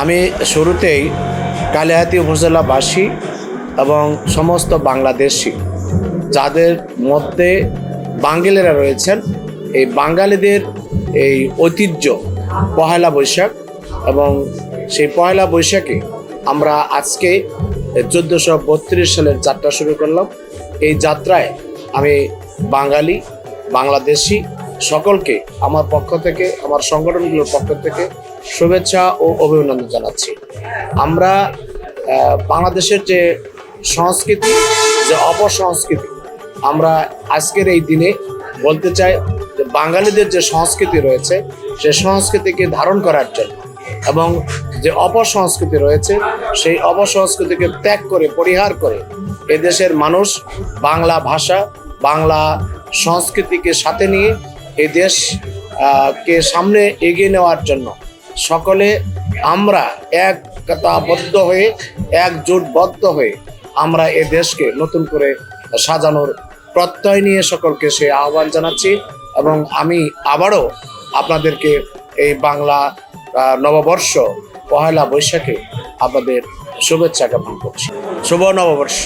আমি শুরুতেই কালিহাতি উপজেলাবাসী এবং সমস্ত বাংলাদেশি, যাদের মধ্যে বাঙালিরা রয়েছেন, এই বাঙালিদের এই ঐতিহ্য, পহেলা বৈশাখ এবং সেই পহেলা বৈশাখে আমরা আজকে চোদ্দোশো বত্রিশ সালের যাত্রা শুরু করলাম। এই যাত্রায় আমি বাঙালি, বাংলাদেশি সকলকে আমার পক্ষ থেকে, আমার সংগঠনগুলোর পক্ষ থেকে শুভেচ্ছা ও অভিনন্দন জানাচ্ছি। আমরা বাংলাদেশের যে সংস্কৃতি, যে অপসংস্কৃতি আমরা আজকের এই দিনে বলতে চাই যে বাঙালিদের যে সংস্কৃতি রয়েছে, সে সংস্কৃতিকে ধারণ করার জন্য এবং যে অপসংস্কৃতি রয়েছে, সেই অপসংস্কৃতিকে ত্যাগ করে, পরিহার করে এদেশের মানুষ বাংলা ভাষা, বাংলা সংস্কৃতিকে সাথে নিয়ে এই দেশ কে সামনে এগিয়ে নেওয়ার জন্য। সকলে আমরা একতাবদ্ধ হয়ে, একজোটবদ্ধ হয়ে আমরা এ দেশকে নতুন করে সাজানোর প্রত্যয় নিয়ে সকলকে সে আহ্বান জানাচ্ছি এবং আমি আবারও আপনাদেরকে এই বাংলা নববর্ষ পহেলা বৈশাখে আপনাদের শুভেচ্ছা জ্ঞাপন করছি। শুভ নববর্ষ।